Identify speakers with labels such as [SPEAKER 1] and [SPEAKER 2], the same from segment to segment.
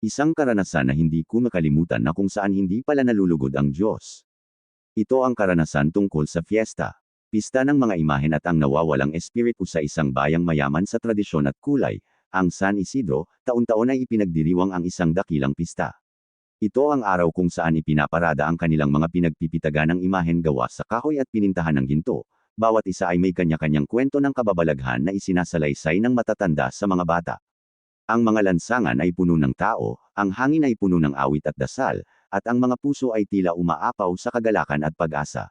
[SPEAKER 1] Isang karanasan na hindi ko makalimutan na kung saan hindi pala nalulugod ang Diyos. Ito ang karanasan tungkol sa fiesta. Pista ng mga imahen at ang nawawalang espiritu sa isang bayang mayaman sa tradisyon at kulay, ang San Isidro, taon-taon ay ipinagdiriwang ang isang dakilang pista. Ito ang araw kung saan ipinaparada ang kanilang mga pinagpipitagan ng imahen gawa sa kahoy at pinintahan ng ginto. Bawat isa ay may kanya-kanyang kwento ng kababalaghan na isinasalaysay ng matatanda sa mga bata. Ang mga lansangan ay puno ng tao, ang hangin ay puno ng awit at dasal, at ang mga puso ay tila umaapaw sa kagalakan at pag-asa.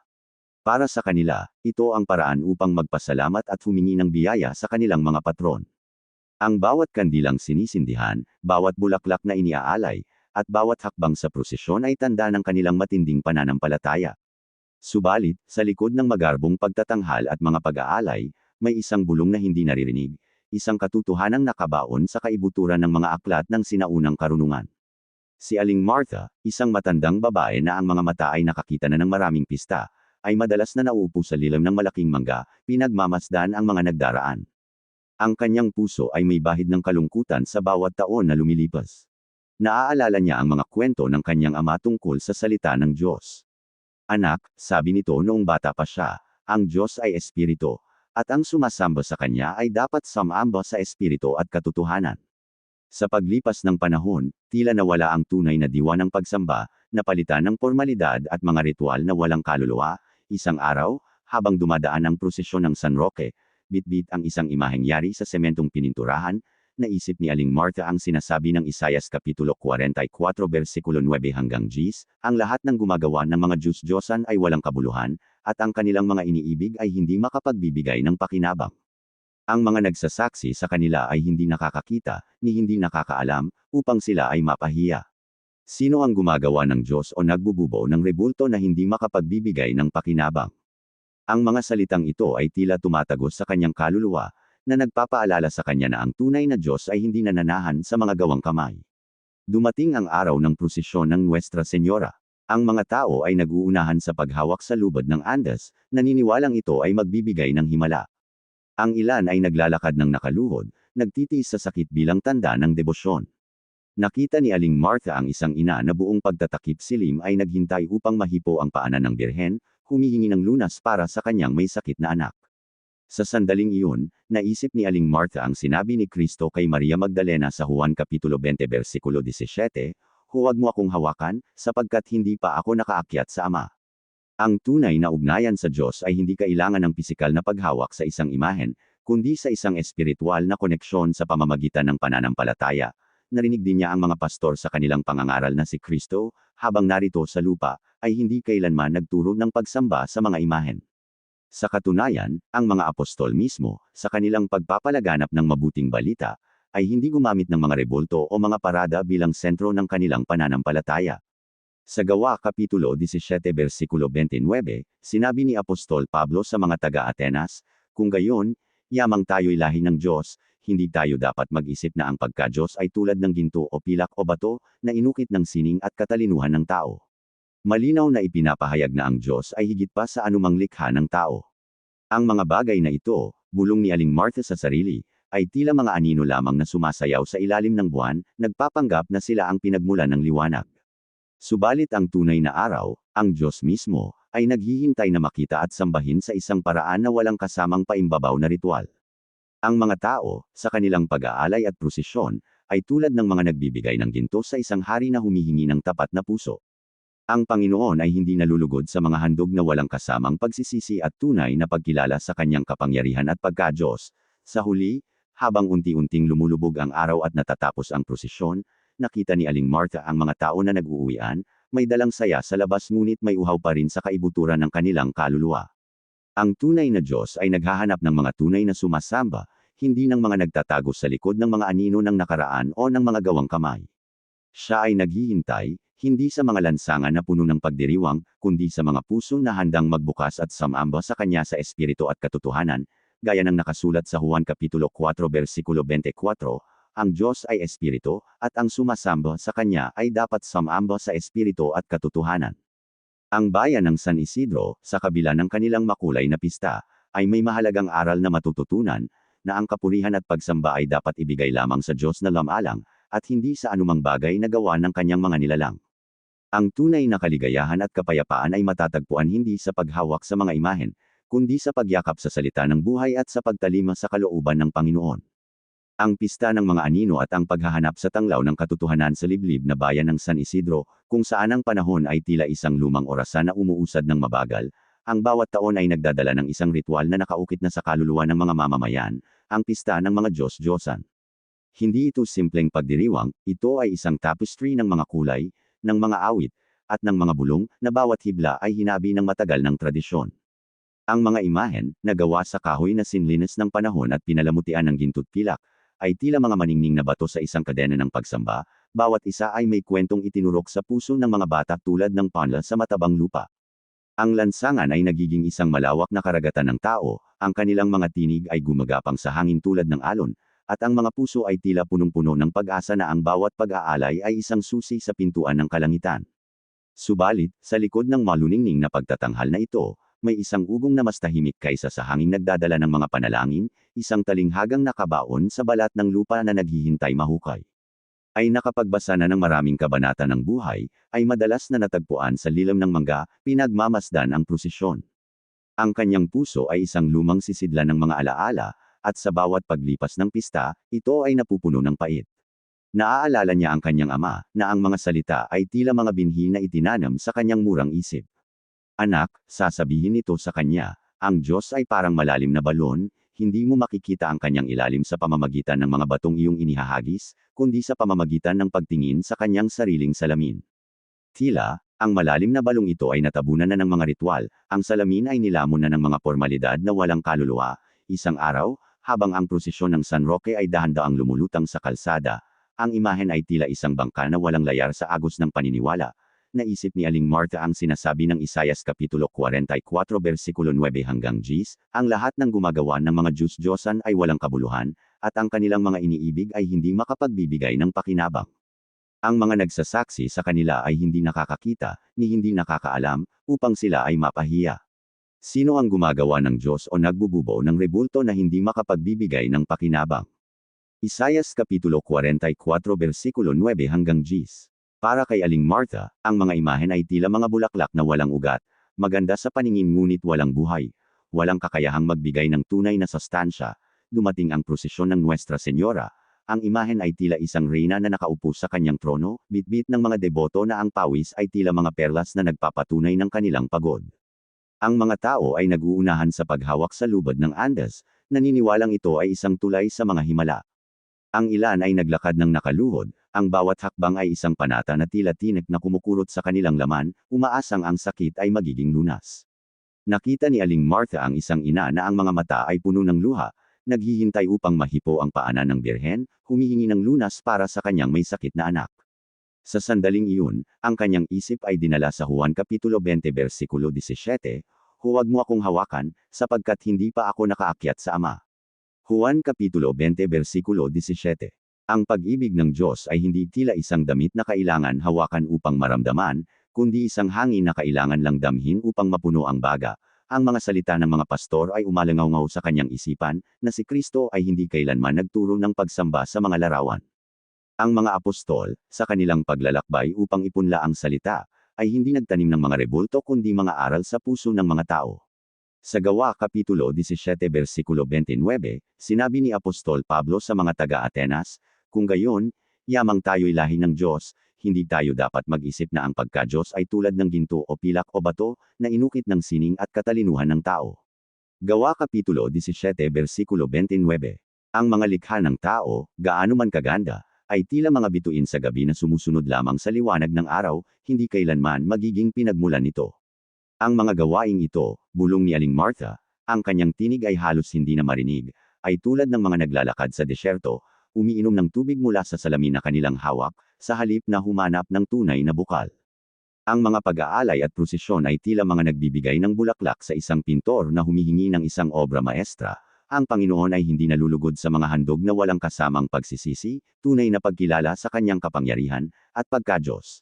[SPEAKER 1] Para sa kanila, ito ang paraan upang magpasalamat at humingi ng biyaya sa kanilang mga patron. Ang bawat kandilang sinisindihan, bawat bulaklak na iniaalay, at bawat hakbang sa prosesyon ay tanda ng kanilang matinding pananampalataya. Subalit, sa likod ng magarbong pagtatanghal at mga pag-aalay, may isang bulong na hindi naririnig, isang katotohanang nakabaon sa kaibuturan ng mga aklat ng sinaunang karunungan. Si Aling Martha, isang matandang babae na ang mga mata ay nakakita na ng maraming pista, ay madalas na nauupo sa lilam ng malaking mangga, pinagmamasdan ang mga nagdaraan. Ang kanyang puso ay may bahid ng kalungkutan sa bawat taon na lumilipas. Naaalala niya ang mga kwento ng kanyang ama tungkol sa salita ng Diyos. Anak, sabi nito noong bata pa siya, ang Diyos ay espiritu, at ang sumasamba sa kanya ay dapat samamba sa espiritu at katotohanan. Sa paglipas ng panahon, tila nawala ang tunay na diwa ng pagsamba, napalitan ng formalidad at mga ritual na walang kaluluwa, isang araw, habang dumadaan ang prosesyon ng San Roque, bitbit ang isang imaheng yari sa sementong pininturahan, naisip ni Aling Martha ang sinasabi ng Isayas Kapitulo 44 versikulo 9 hanggang 10, ang lahat ng gumagawa ng mga Diyos-Diyosan ay walang kabuluhan, at ang kanilang mga iniibig ay hindi makapagbibigay ng pakinabang. Ang mga nagsasaksi sa kanila ay hindi nakakakita, ni hindi nakakaalam, upang sila ay mapahiya. Sino ang gumagawa ng Diyos o nagbububo ng rebulto na hindi makapagbibigay ng pakinabang? Ang mga salitang ito ay tila tumatagos sa kanyang kaluluwa, na nagpapaalala sa kanya na ang tunay na Diyos ay hindi nananahan sa mga gawang kamay. Dumating ang araw ng prosesyon ng Nuestra Senyora. Ang mga tao ay naguunahan sa paghawak sa lubad ng Andes, naniniwalang ito ay magbibigay ng himala. Ang ilan ay naglalakad ng nakaluhod, nagtitiis sa sakit bilang tanda ng debosyon. Nakita ni Aling Martha ang isang ina na buong pagtatakip silim ay naghintay upang mahipo ang paanan ng birhen, humihingi ng lunas para sa kanyang may sakit na anak. Sa sandaling iyon, naisip ni Aling Martha ang sinabi ni Kristo kay Maria Magdalena sa Juan Kapitulo 20 versikulo 17, Huwag mo akong hawakan, sapagkat hindi pa ako nakaakyat sa Ama. Ang tunay na ugnayan sa Diyos ay hindi kailangan ng pisikal na paghawak sa isang imahen, kundi sa isang espiritual na koneksyon sa pamamagitan ng pananampalataya. Narinig din niya ang mga pastor sa kanilang pangangaral na si Kristo, habang narito sa lupa, ay hindi kailanman nagturo ng pagsamba sa mga imahen. Sa katunayan, ang mga apostol mismo, sa kanilang pagpapalaganap ng mabuting balita, ay hindi gumamit ng mga rebulto o mga parada bilang sentro ng kanilang pananampalataya. Sa Gawa Kapitulo 17 versikulo 29, sinabi ni Apostol Pablo sa mga taga-Atenas, Kung gayon, yamang tayo'y lahi ng Diyos, hindi tayo dapat mag-isip na ang pagka-Diyos ay tulad ng ginto o pilak o bato, na inukit ng sining at katalinuhan ng tao. Malinaw na ipinapahayag na ang Diyos ay higit pa sa anumang likha ng tao. Ang mga bagay na ito, bulong ni Aling Martha sa sarili, ay tila mga anino lamang na sumasayaw sa ilalim ng buwan, nagpapanggap na sila ang pinagmulan ng liwanag. Subalit ang tunay na araw, ang Diyos mismo, ay naghihintay na makita at sambahin sa isang paraan na walang kasamang paimbabaw na ritual. Ang mga tao, sa kanilang pag-aalay at prosesyon, ay tulad ng mga nagbibigay ng ginto sa isang hari na humihingi ng tapat na puso. Ang Panginoon ay hindi nalulugod sa mga handog na walang kasamang pagsisisi at tunay na pagkilala sa kanyang kapangyarihan at pagka-Diyos. Sa huli, habang unti-unting lumulubog ang araw at natatapos ang prosesyon, nakita ni Aling Martha ang mga tao na nag-uuwian, may dalang saya sa labas ngunit may uhaw pa rin sa kaibuturan ng kanilang kaluluwa. Ang tunay na Diyos ay naghahanap ng mga tunay na sumasamba, hindi ng mga nagtatago sa likod ng mga anino ng nakaraan o ng mga gawang kamay. Siya ay naghihintay, hindi sa mga lansangan na puno ng pagdiriwang, kundi sa mga puso na handang magbukas at samamba sa Kanya sa Espiritu at katotohanan, gaya ng nakasulat sa Juan Kapitulo 4 versikulo 24, ang Diyos ay Espiritu, at ang sumasamba sa Kanya ay dapat samamba sa Espiritu at katotohanan. Ang bayan ng San Isidro, sa kabila ng kanilang makulay na pista, ay may mahalagang aral na matututunan, na ang kapurihan at pagsamba ay dapat ibigay lamang sa Diyos na lamalang, at hindi sa anumang bagay na gawa ng kanyang mga nilalang. Ang tunay na kaligayahan at kapayapaan ay matatagpuan hindi sa paghawak sa mga imahen, kundi sa pagyakap sa salita ng buhay at sa pagtalima sa kalooban ng Panginoon. Ang pista ng mga anino at ang paghahanap sa tanglaw ng katotohanan sa liblib na bayan ng San Isidro, kung saan ang panahon ay tila isang lumang orasan na umuusad ng mabagal, ang bawat taon ay nagdadala ng isang ritual na nakaukit na sa kaluluwa ng mga mamamayan, ang pista ng mga Diyos-Diyosan. Hindi ito simpleng pagdiriwang, ito ay isang tapestry ng mga kulay, ng mga awit, at ng mga bulong, na bawat hibla ay hinabi ng matagal ng tradisyon. Ang mga imahen, na gawa sa kahoy na sinlinis ng panahon at pinalamutian ng gintud pilak, ay tila mga maningning na bato sa isang kadena ng pagsamba, bawat isa ay may kwentong itinurok sa puso ng mga bata tulad ng panla sa matabang lupa. Ang lansangan ay nagiging isang malawak na karagatan ng tao, ang kanilang mga tinig ay gumagapang sa hangin tulad ng alon, at ang mga puso ay tila punong-puno ng pag-asa na ang bawat pag-aalay ay isang susi sa pintuan ng kalangitan. Subalit, sa likod ng maluningning na pagtatanghal na ito, may isang ugong na mas tahimik kaysa sa hanging nagdadala ng mga panalangin, isang talinghagang nakabaon sa balat ng lupa na naghihintay mahukay ay nakapagbasa na ng maraming kabanata ng buhay, ay madalas na natagpuan sa lilam ng mangga, pinagmamasdan ang prosesyon. Ang kanyang puso ay isang lumang sisidla ng mga alaala, at sa bawat paglipas ng pista, ito ay napupuno ng pait. Naaalala niya ang kanyang ama, na ang mga salita ay tila mga binhi na itinanam sa kanyang murang isip. Anak, sasabihin nito sa kanya, ang Diyos ay parang malalim na balon, hindi mo makikita ang kanyang ilalim sa pamamagitan ng mga batong iyong inihahagis, kundi sa pamamagitan ng pagtingin sa kanyang sariling salamin. Tila, ang malalim na balong ito ay natabunan na ng mga ritual, ang salamin ay nilamon na ng mga formalidad na walang kaluluwa, isang araw, habang ang prosesyon ng San Roque ay dahan-daang lumulutang sa kalsada, ang imahen ay tila isang bangka na walang layar sa agos ng paniniwala, naisip ni Aling Martha ang sinasabi ng Isayas Kapitulo 44 versikulo 9 hanggang 10, ang lahat ng gumagawa ng mga Diyos-Diyosan ay walang kabuluhan, at ang kanilang mga iniibig ay hindi makapagbibigay ng pakinabang. Ang mga nagsasaksi sa kanila ay hindi nakakakita, ni hindi nakakaalam, upang sila ay mapahiya. Sino ang gumagawa ng Diyos o nagbububo ng rebulto na hindi makapagbibigay ng pakinabang? Isayas Kapitulo 44 versikulo 9 hanggang 10 para kay Aling Martha, ang mga imahen ay tila mga bulaklak na walang ugat, maganda sa paningin ngunit walang buhay, walang kakayahang magbigay ng tunay na sustansya. Dumating ang prosesyon ng Nuestra Senyora, ang imahen ay tila isang reyna na nakaupo sa kanyang trono, bitbit ng mga deboto na ang pawis ay tila mga perlas na nagpapatunay ng kanilang pagod. Ang mga tao ay naguunahan sa paghawak sa lubad ng Andes, naniniwalang ito ay isang tulay sa mga himala. Ang ilan ay naglakad ng nakaluhod, ang bawat hakbang ay isang panata na tila tinik na kumukurot sa kanilang laman, umaasang ang sakit ay magiging lunas. Nakita ni Aling Martha ang isang ina na ang mga mata ay puno ng luha, naghihintay upang mahipo ang paanan ng birhen, humihingi ng lunas para sa kanyang may sakit na anak. Sa sandaling iyon, ang kanyang isip ay dinala sa Juan Kapitulo 20 versikulo 17, Huwag mo akong hawakan, sapagkat hindi pa ako nakaakyat sa Ama. Juan Kapitulo 20 versikulo 17 ang pag-ibig ng Diyos ay hindi tila isang damit na kailangan hawakan upang maramdaman, kundi isang hangin na kailangan lang damhin upang mapuno ang baga. Ang mga salita ng mga pastor ay umalangaw sa kanyang isipan, na si Kristo ay hindi kailanman nagturo ng pagsamba sa mga larawan. Ang mga apostol, sa kanilang paglalakbay upang ipunla ang salita, ay hindi nagtanim ng mga rebulto kundi mga aral sa puso ng mga tao. Sa Gawa Kapitulo 17 versikulo 29, sinabi ni Apostol Pablo sa mga taga-Atenas, kung gayon, yamang tayo'y lahi ng Diyos, hindi tayo dapat mag-isip na ang pagka-Diyos ay tulad ng ginto o pilak o bato, na inukit ng sining at katalinuhan ng tao. Gawa Kapitulo 17 versikulo 29 Ang mga likha ng tao, gaano man kaganda, ay tila mga bituin sa gabi na sumusunod lamang sa liwanag ng araw, hindi kailanman magiging pinagmulan nito. Ang mga gawaing ito, bulong ni Aling Martha, ang kanyang tinig ay halos hindi na marinig, ay tulad ng mga naglalakad sa desyerto, umiinom ng tubig mula sa salamin na kanilang hawak, sa halip na humanap ng tunay na bukal. Ang mga pag-aalay at prosesyon ay tila mga nagbibigay ng bulaklak sa isang pintor na humihingi ng isang obra maestra. Ang Panginoon ay hindi nalulugod sa mga handog na walang kasamang pagsisisi, tunay na pagkilala sa kanyang kapangyarihan, at pagka-Diyos.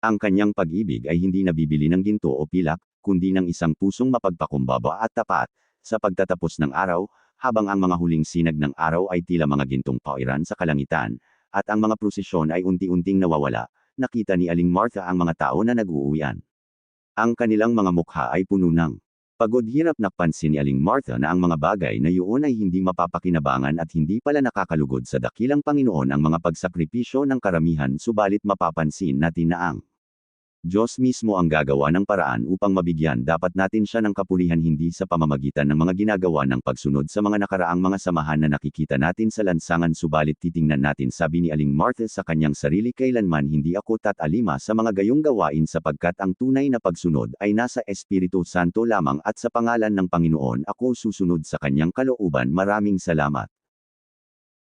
[SPEAKER 1] Ang kanyang pag-ibig ay hindi nabibili ng ginto o pilak, kundi ng isang pusong mapagpakumbaba at tapat. Sa pagtatapos ng araw, habang ang mga huling sinag ng araw ay tila mga gintong pauiran sa kalangitan, at ang mga prosesyon ay unti-unting nawawala, nakita ni Aling Martha ang mga tao na nag-uuwian. Ang kanilang mga mukha ay puno ng pagod hirap napansin ni Aling Martha na ang mga bagay na yun ay hindi mapapakinabangan at hindi pala nakakalugod sa dakilang Panginoon ang mga pagsakripisyo ng karamihan subalit mapapansin natin na ang Diyos mismo ang gagawa ng paraan upang mabigyan dapat natin siya ng kapulihan hindi sa pamamagitan ng mga ginagawa ng pagsunod sa mga nakaraang mga samahan na nakikita natin sa lansangan subalit titingnan natin sabi ni Aling Martha sa kanyang sarili kailanman hindi ako tatalima sa mga gayong gawain sapagkat ang tunay na pagsunod ay nasa Espiritu Santo lamang at sa pangalan ng Panginoon ako susunod sa kanyang kalooban maraming salamat.